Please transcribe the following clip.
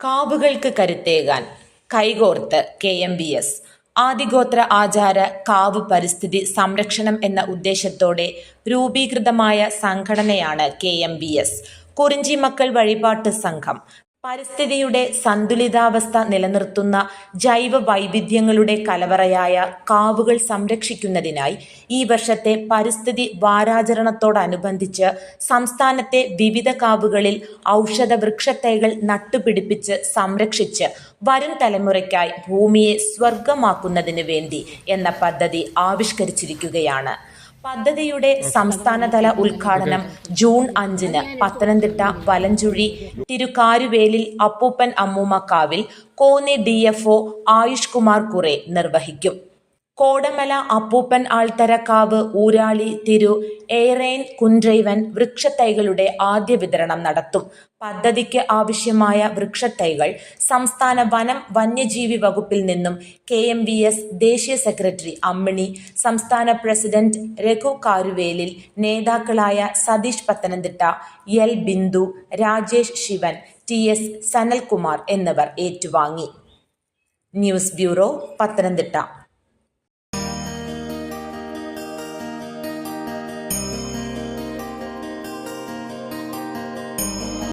കാവുകൾക്ക് കരുത്തേകാൻ കൈകോർത്ത് K M B S. ആദിഗോത്ര ആചാര കാവ് പരിസ്ഥിതി സംരക്ഷണം എന്ന ഉദ്ദേശത്തോടെ രൂപീകൃതമായ സംഘടനയാണ് കെ എം ബി എസ്. കുറിഞ്ചിമക്കൾ വഴിപാട്ട് സംഘം. പരിസ്ഥിതിയുടെ സന്തുലിതാവസ്ഥ നിലനിർത്തുന്ന ജൈവ വൈവിധ്യങ്ങളുടെ കലവറയായ കാവുകൾ സംരക്ഷിക്കുന്നതിനായി ഈ വർഷത്തെ പരിസ്ഥിതി വാരാചരണത്തോടനുബന്ധിച്ച് സംസ്ഥാനത്തെ വിവിധ കാവുകളിൽ ഔഷധ വൃക്ഷത്തൈകൾ നട്ടുപിടിപ്പിച്ച് സംരക്ഷിച്ച് വരും തലമുറയ്ക്കായി ഭൂമിയെ സ്വർഗമാക്കുന്നതിന് വേണ്ടി എന്ന പദ്ധതി ആവിഷ്കരിച്ചിരിക്കുകയാണ്. പദ്ധതിയുടെ സംസ്ഥാനതല ഉദ്ഘാടനം ജൂൺ അഞ്ചിന് പത്തനംതിട്ട വലഞ്ചുഴി തിരുക്കാരുവേലിൽ അപ്പൂപ്പൻ അമ്മൂമ്മക്കാവിൽ Konni D F O Ayush Kumar കുറെ നിർവഹിക്കും. കോടമല അപ്പൂപ്പൻ ആൾത്തരക്കാവ് ഊരാളി തിരു എയറേൻ കുൻറൈവൻ വൃക്ഷത്തൈകളുടെ ആദ്യ വിതരണം നടത്തും. പദ്ധതിക്ക് ആവശ്യമായ വൃക്ഷത്തൈകൾ സംസ്ഥാന വനം വന്യജീവി വകുപ്പിൽ നിന്നും കെ എം വി എസ് ദേശീയ സെക്രട്ടറി അമ്മിണി സംസ്ഥാന പ്രസിഡന്റ് രഘു കാരുവേലിൽ നേതാക്കളായ Satheesh Pathanamthitta L Bindu Rajesh Shivan T S Sanalkumar എന്നിവർ ഏറ്റുവാങ്ങി. News bureau Pathanamthitta.